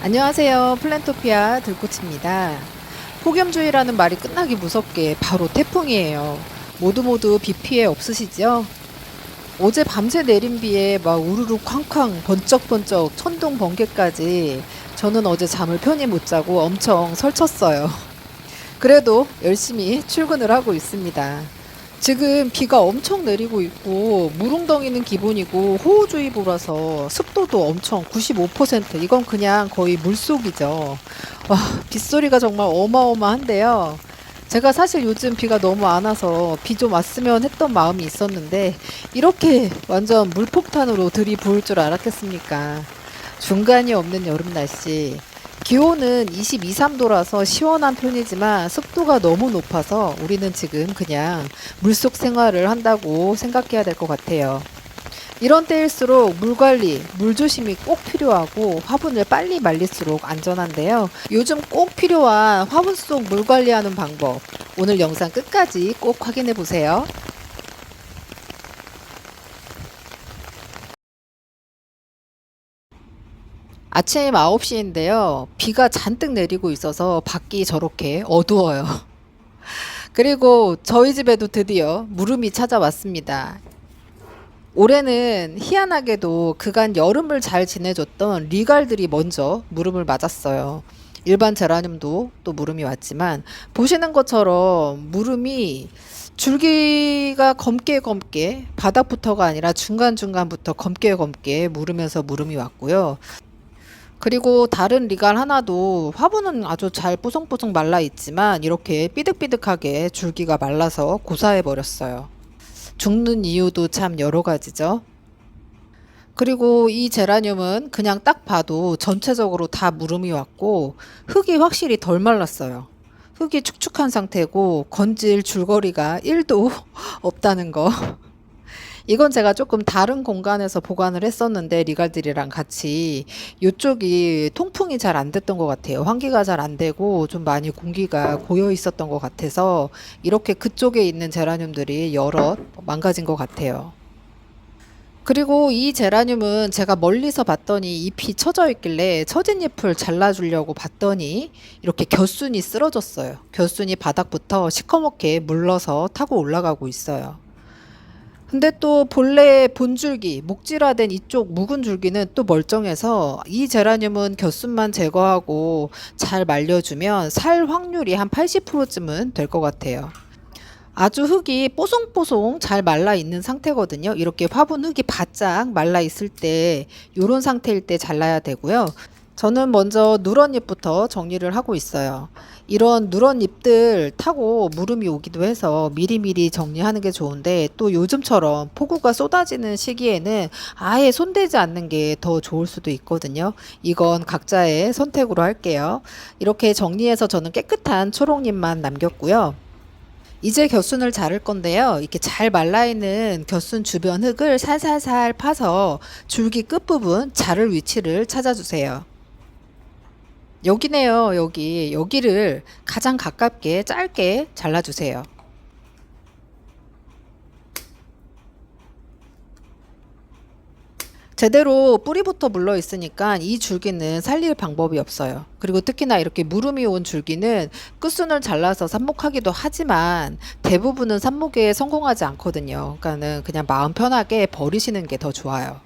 안녕하세요. 플랜토피아 들꽃입니다. 폭염주의라는 말이 끝나기 무섭게 바로 태풍이에요. 모두 모두 비 피해 없으시죠? 어제 밤새 내린 비에 막 우르르 쾅쾅 번쩍번쩍 천둥 번개까지 저는 어제 잠을 편히 못 자고 엄청 설쳤어요. 그래도 열심히 출근을 하고 있습니다. 지금 비가 엄청 내리고 있고 무릉덩이는 기본이고 호우주의보라서 습도도 엄청 95% 이건 그냥 거의 물속이죠. 와 빗소리가 정말 어마어마한데요. 제가 사실 요즘 비가 너무 안 와서 비 좀 왔으면 했던 마음이 있었는데 이렇게 완전 물폭탄으로 들이부을 줄 알았겠습니까? 중간이 없는 여름 날씨. 기온은 22, 3도라서 시원한 편이지만 습도가 너무 높아서 우리는 지금 그냥 물속 생활을 한다고 생각해야 될 것 같아요. 이런 때일수록 물 관리, 물 조심이 꼭 필요하고 화분을 빨리 말릴수록 안전한데요. 요즘 꼭 필요한 화분 속 물 관리하는 방법. 오늘 영상 끝까지 꼭 확인해 보세요. 아침 9시인데요. 비가 잔뜩 내리고 있어서 밖이 저렇게 어두워요. 그리고 저희 집에도 드디어 무름이 찾아왔습니다. 올해는 희한하게도 그간 여름을 잘 지내줬던 리갈들이 먼저 무름을 맞았어요. 일반 제라늄도 또 무름이 왔지만 보시는 것처럼 무름이 줄기가 검게 검게 바닥부터가 아니라 중간중간부터 검게 검게 무르면서 무름이 왔고요. 그리고 다른 리갈 하나도 화분은 아주 잘 뽀송뽀송 말라 있지만 이렇게 삐득삐득하게 줄기가 말라서 고사해 버렸어요. 죽는 이유도 참 여러 가지죠. 그리고 이 제라늄은 그냥 딱 봐도 전체적으로 다 무름이 왔고 흙이 확실히 덜 말랐어요. 흙이 축축한 상태고 건질 줄거리가 1도 없다는 거. 이건 제가 조금 다른 공간에서 보관을 했었는데 리갈들이랑 같이 이쪽이 통풍이 잘 안 됐던 것 같아요. 환기가 잘 안 되고 좀 많이 공기가 고여 있었던 것 같아서 이렇게 그쪽에 있는 제라늄들이 여럿 망가진 것 같아요. 그리고 이 제라늄은 제가 멀리서 봤더니 잎이 처져 있길래 처진 잎을 잘라주려고 봤더니 이렇게 겨순이 쓰러졌어요. 겨순이 바닥부터 시커멓게 물러서 타고 올라가고 있어요. 근데 또 본래 본줄기, 목질화된 이쪽 묵은 줄기는 또 멀쩡해서 이 제라늄은 겹순만 제거하고 잘 말려주면 살 확률이 한 80%쯤은 될 것 같아요. 아주 흙이 뽀송뽀송 잘 말라 있는 상태거든요. 이렇게 화분 흙이 바짝 말라 있을 때, 요런 상태일 때 잘라야 되고요. 저는 먼저 누런 잎부터 정리를 하고 있어요. 이런 누런 잎들 타고 무름이 오기도 해서 미리미리 정리하는 게 좋은데 또 요즘처럼 폭우가 쏟아지는 시기에는 아예 손대지 않는 게 더 좋을 수도 있거든요. 이건 각자의 선택으로 할게요. 이렇게 정리해서 저는 깨끗한 초록잎만 남겼고요. 이제 겨순을 자를 건데요. 이렇게 잘 말라있는 겨순 주변 흙을 살살살 파서 줄기 끝부분 자를 위치를 찾아주세요. 여기네요, 여기. 여기를 가장 가깝게 짧게 잘라주세요. 제대로 뿌리부터 물러 있으니까 이 줄기는 살릴 방법이 없어요. 그리고 특히나 이렇게 무름이 온 줄기는 끝순을 잘라서 삽목하기도 하지만 대부분은 삽목에 성공하지 않거든요. 그러니까는 그냥 마음 편하게 버리시는 게 더 좋아요.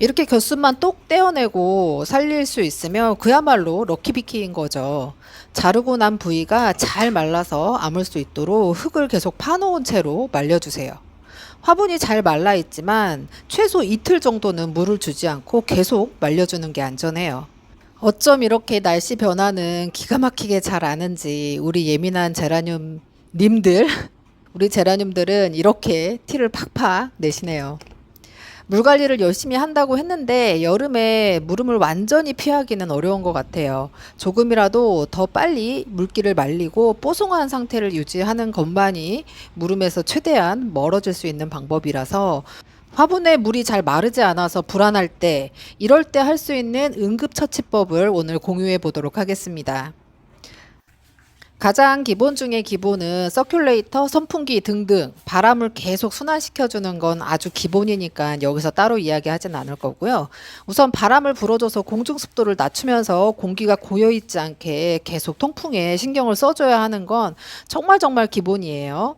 이렇게 곁순만 똑 떼어내고 살릴 수 있으면 그야말로 럭키비키인 거죠. 자르고 난 부위가 잘 말라서 아물 수 있도록 흙을 계속 파놓은 채로 말려주세요. 화분이 잘 말라 있지만 최소 이틀 정도는 물을 주지 않고 계속 말려주는 게 안전해요. 어쩜 이렇게 날씨 변화는 기가 막히게 잘 아는지 우리 예민한 제라늄 님들, 우리 제라늄들은 이렇게 티를 팍팍 내시네요. 물 관리를 열심히 한다고 했는데 여름에 무름을 완전히 피하기는 어려운 것 같아요. 조금이라도 더 빨리 물기를 말리고 뽀송한 상태를 유지하는 것만이 무름에서 최대한 멀어질 수 있는 방법이라서 화분에 물이 잘 마르지 않아서 불안할 때 이럴 때 할 수 있는 응급처치법을 오늘 공유해 보도록 하겠습니다. 가장 기본 중에 기본은 서큘레이터, 선풍기 등등 바람을 계속 순환시켜주는 건 아주 기본이니까 여기서 따로 이야기하진 않을 거고요. 우선 바람을 불어줘서 공중 습도를 낮추면서 공기가 고여있지 않게 계속 통풍에 신경을 써줘야 하는 건 정말 정말 기본이에요.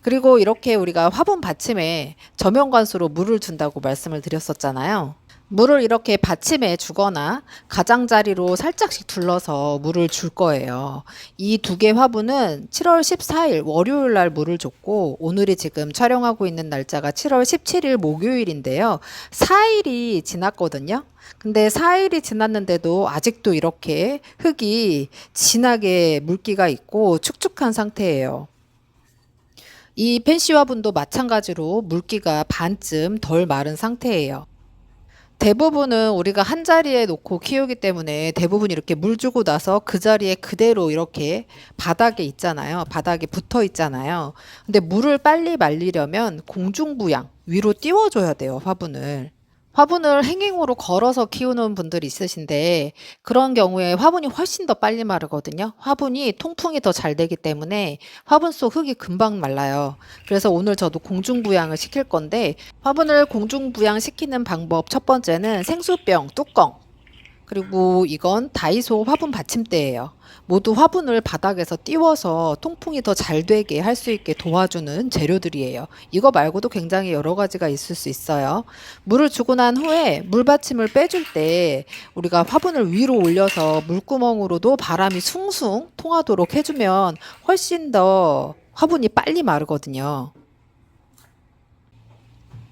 그리고 이렇게 우리가 화분 받침에 저면 관수로 물을 준다고 말씀을 드렸었잖아요. 물을 이렇게 받침에 주거나 가장자리로 살짝씩 둘러서 물을 줄 거예요. 이 두 개 화분은 7월 14일 월요일 날 물을 줬고 오늘이 지금 촬영하고 있는 날짜가 7월 17일 목요일인데요. 4일이 지났거든요. 근데 4일이 지났는데도 아직도 이렇게 흙이 진하게 물기가 있고 축축한 상태예요. 이 펜시 화분도 마찬가지로 물기가 반쯤 덜 마른 상태예요. 대부분은 우리가 한 자리에 놓고 키우기 때문에 대부분 이렇게 물 주고 나서 그 자리에 그대로 이렇게 바닥에 있잖아요. 바닥에 붙어 있잖아요. 근데 물을 빨리 말리려면 공중부양 위로 띄워줘야 돼요, 화분을. 화분을 행잉으로 걸어서 키우는 분들이 있으신데 그런 경우에 화분이 훨씬 더 빨리 마르거든요. 화분이 통풍이 더 잘 되기 때문에 화분 속 흙이 금방 말라요. 그래서 오늘 저도 공중부양을 시킬 건데 화분을 공중부양 시키는 방법 첫 번째는 생수병 뚜껑 그리고 이건 다이소 화분 받침대예요. 모두 화분을 바닥에서 띄워서 통풍이 더 잘 되게 할 수 있게 도와주는 재료들이에요. 이거 말고도 굉장히 여러 가지가 있을 수 있어요. 물을 주고 난 후에 물받침을 빼줄 때 우리가 화분을 위로 올려서 물구멍으로도 바람이 숭숭 통하도록 해주면 훨씬 더 화분이 빨리 마르거든요.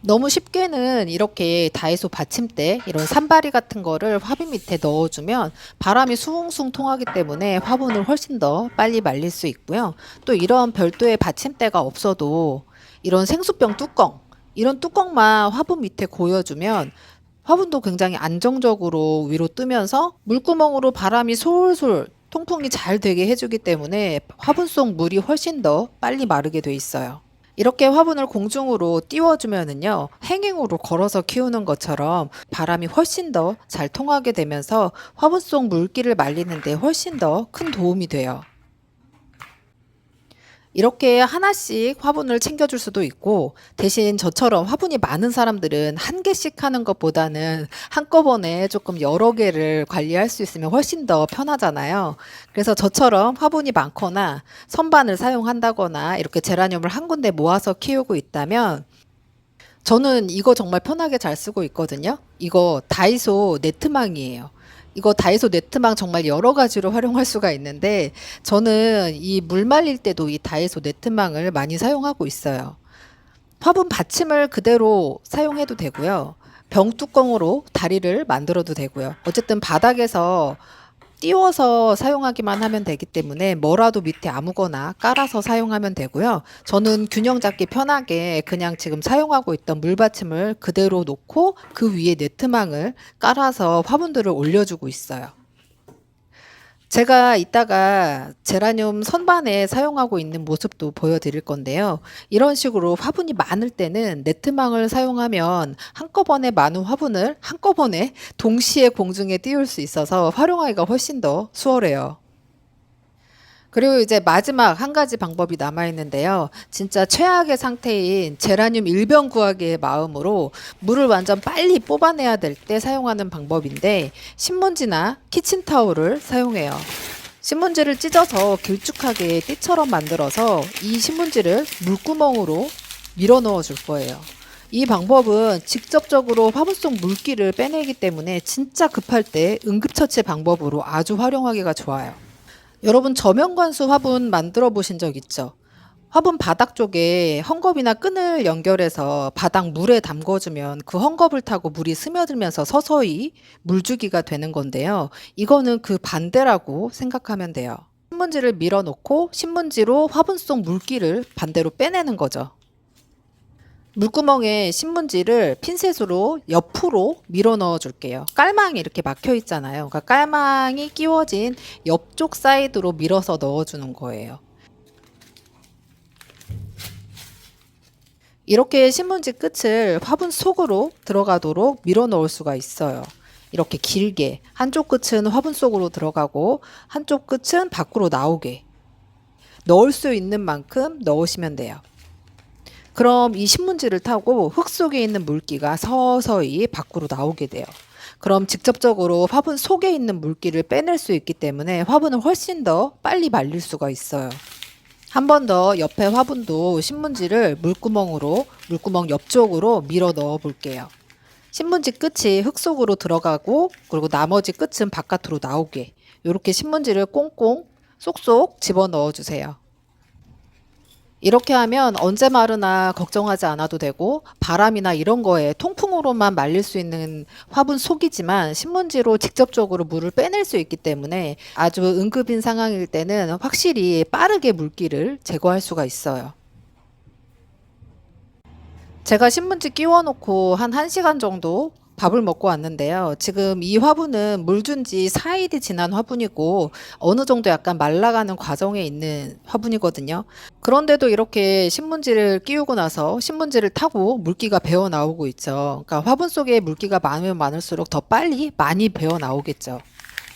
너무 쉽게는 이렇게 다이소 받침대 이런 산바리 같은 거를 화분 밑에 넣어주면 바람이 숭숭 통하기 때문에 화분을 훨씬 더 빨리 말릴 수 있고요. 또 이런 별도의 받침대가 없어도 이런 생수병 뚜껑 이런 뚜껑만 화분 밑에 고여주면 화분도 굉장히 안정적으로 위로 뜨면서 물구멍으로 바람이 솔솔 통풍이 잘 되게 해주기 때문에 화분 속 물이 훨씬 더 빨리 마르게 돼 있어요. 이렇게 화분을 공중으로 띄워주면은요, 행행으로 걸어서 키우는 것처럼 바람이 훨씬 더 잘 통하게 되면서 화분 속 물기를 말리는데 훨씬 더 큰 도움이 돼요. 이렇게 하나씩 화분을 챙겨줄 수도 있고, 대신 저처럼 화분이 많은 사람들은 한 개씩 하는 것보다는 한꺼번에 조금 여러 개를 관리할 수 있으면 훨씬 더 편하잖아요. 그래서 저처럼 화분이 많거나 선반을 사용한다거나 이렇게 제라늄을 한 군데 모아서 키우고 있다면, 저는 이거 정말 편하게 잘 쓰고 있거든요. 이거 다이소 네트망이에요. 이거 다이소 네트망 정말 여러 가지로 활용할 수가 있는데 저는 이 물 말릴 때도 이 다이소 네트망을 많이 사용하고 있어요. 화분 받침을 그대로 사용해도 되고요. 병 뚜껑으로 다리를 만들어도 되고요. 어쨌든 바닥에서 띄워서 사용하기만 하면 되기 때문에 뭐라도 밑에 아무거나 깔아서 사용하면 되고요. 저는 균형 잡기 편하게 그냥 지금 사용하고 있던 물받침을 그대로 놓고 그 위에 네트망을 깔아서 화분들을 올려주고 있어요. 제가 이따가 제라늄 선반에 사용하고 있는 모습도 보여드릴 건데요. 이런 식으로 화분이 많을 때는 네트망을 사용하면 한꺼번에 많은 화분을 한꺼번에 동시에 공중에 띄울 수 있어서 활용하기가 훨씬 더 수월해요. 그리고 이제 마지막 한 가지 방법이 남아 있는데요. 진짜 최악의 상태인 제라늄 일병 구하기의 마음으로 물을 완전 빨리 뽑아내야 될 때 사용하는 방법인데 신문지나 키친 타올을 사용해요. 신문지를 찢어서 길쭉하게 띠처럼 만들어서 이 신문지를 물구멍으로 밀어 넣어 줄 거예요. 이 방법은 직접적으로 화분 속 물기를 빼내기 때문에 진짜 급할 때 응급처치 방법으로 아주 활용하기가 좋아요. 여러분 저면관수 화분 만들어 보신 적 있죠? 화분 바닥 쪽에 헝겊이나 끈을 연결해서 바닥 물에 담궈주면 그 헝겊을 타고 물이 스며들면서 서서히 물주기가 되는 건데요. 이거는 그 반대라고 생각하면 돼요. 신문지를 밀어놓고 신문지로 화분 속 물기를 반대로 빼내는 거죠. 물구멍에 신문지를 핀셋으로 옆으로 밀어 넣어 줄게요. 깔망이 이렇게 막혀 있잖아요. 그러니까 깔망이 끼워진 옆쪽 사이드로 밀어서 넣어 주는 거예요. 이렇게 신문지 끝을 화분 속으로 들어가도록 밀어 넣을 수가 있어요. 이렇게 길게 한쪽 끝은 화분 속으로 들어가고 한쪽 끝은 밖으로 나오게 넣을 수 있는 만큼 넣으시면 돼요. 그럼 이 신문지를 타고 흙 속에 있는 물기가 서서히 밖으로 나오게 돼요. 그럼 직접적으로 화분 속에 있는 물기를 빼낼 수 있기 때문에 화분은 훨씬 더 빨리 말릴 수가 있어요. 한 번 더 옆에 화분도 신문지를 물구멍으로 물구멍 옆쪽으로 밀어 넣어 볼게요. 신문지 끝이 흙 속으로 들어가고 그리고 나머지 끝은 바깥으로 나오게 이렇게 신문지를 꽁꽁 쏙쏙 집어 넣어 주세요. 이렇게 하면 언제 마르나 걱정하지 않아도 되고 바람이나 이런 거에 통풍으로만 말릴 수 있는 화분 속이지만 신문지로 직접적으로 물을 빼낼 수 있기 때문에 아주 응급인 상황일 때는 확실히 빠르게 물기를 제거할 수가 있어요. 제가 신문지 끼워 놓고 한 1시간 정도 밥을 먹고 왔는데요. 지금 이 화분은 물 준 지 4일이 지난 화분이고 어느 정도 약간 말라가는 과정에 있는 화분이거든요. 그런데도 이렇게 신문지를 끼우고 나서 신문지를 타고 물기가 배어 나오고 있죠. 그러니까 화분 속에 물기가 많으면 많을수록 더 빨리 많이 배어 나오겠죠.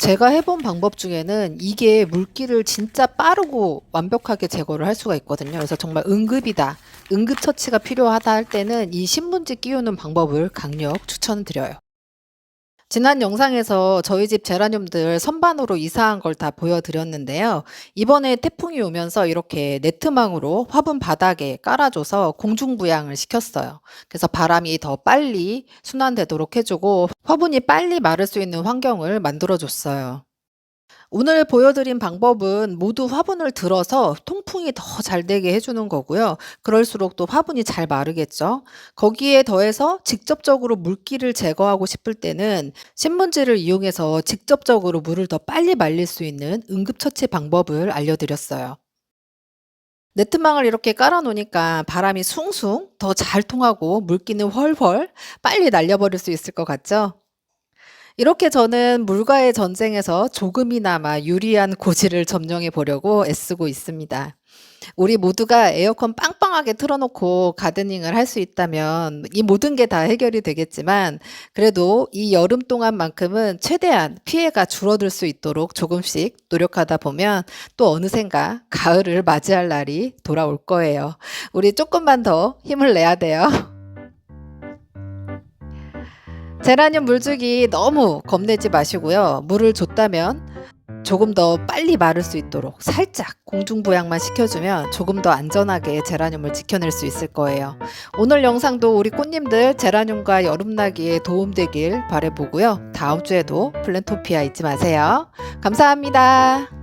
제가 해본 방법 중에는 이게 물기를 진짜 빠르고 완벽하게 제거를 할 수가 있거든요. 그래서 정말 응급이다, 응급처치가 필요하다 할 때는 이 신문지 끼우는 방법을 강력 추천드려요. 지난 영상에서 저희 집 제라늄들 선반으로 이사한 걸 다 보여드렸는데요. 이번에 태풍이 오면서 이렇게 네트망으로 화분 바닥에 깔아줘서 공중부양을 시켰어요. 그래서 바람이 더 빨리 순환되도록 해주고 화분이 빨리 마를 수 있는 환경을 만들어줬어요. 오늘 보여드린 방법은 모두 화분을 들어서 통풍이 더 잘 되게 해주는 거고요. 그럴수록 또 화분이 잘 마르겠죠. 거기에 더해서 직접적으로 물기를 제거하고 싶을 때는 신문지를 이용해서 직접적으로 물을 더 빨리 말릴 수 있는 응급처치 방법을 알려드렸어요. 네트망을 이렇게 깔아놓으니까 바람이 숭숭 더 잘 통하고 물기는 훨훨 빨리 날려버릴 수 있을 것 같죠? 이렇게 저는 물과의 전쟁에서 조금이나마 유리한 고지를 점령해 보려고 애쓰고 있습니다. 우리 모두가 에어컨 빵빵하게 틀어놓고 가드닝을 할 수 있다면 이 모든 게 다 해결이 되겠지만 그래도 이 여름 동안만큼은 최대한 피해가 줄어들 수 있도록 조금씩 노력하다 보면 또 어느샌가 가을을 맞이할 날이 돌아올 거예요. 우리 조금만 더 힘을 내야 돼요. 제라늄 물주기 너무 겁내지 마시고요. 물을 줬다면 조금 더 빨리 마를 수 있도록 살짝 공중부양만 시켜주면 조금 더 안전하게 제라늄을 지켜낼 수 있을 거예요. 오늘 영상도 우리 꽃님들 제라늄과 여름나기에 도움되길 바래보고요. 다음 주에도 플랜토피아 잊지 마세요. 감사합니다.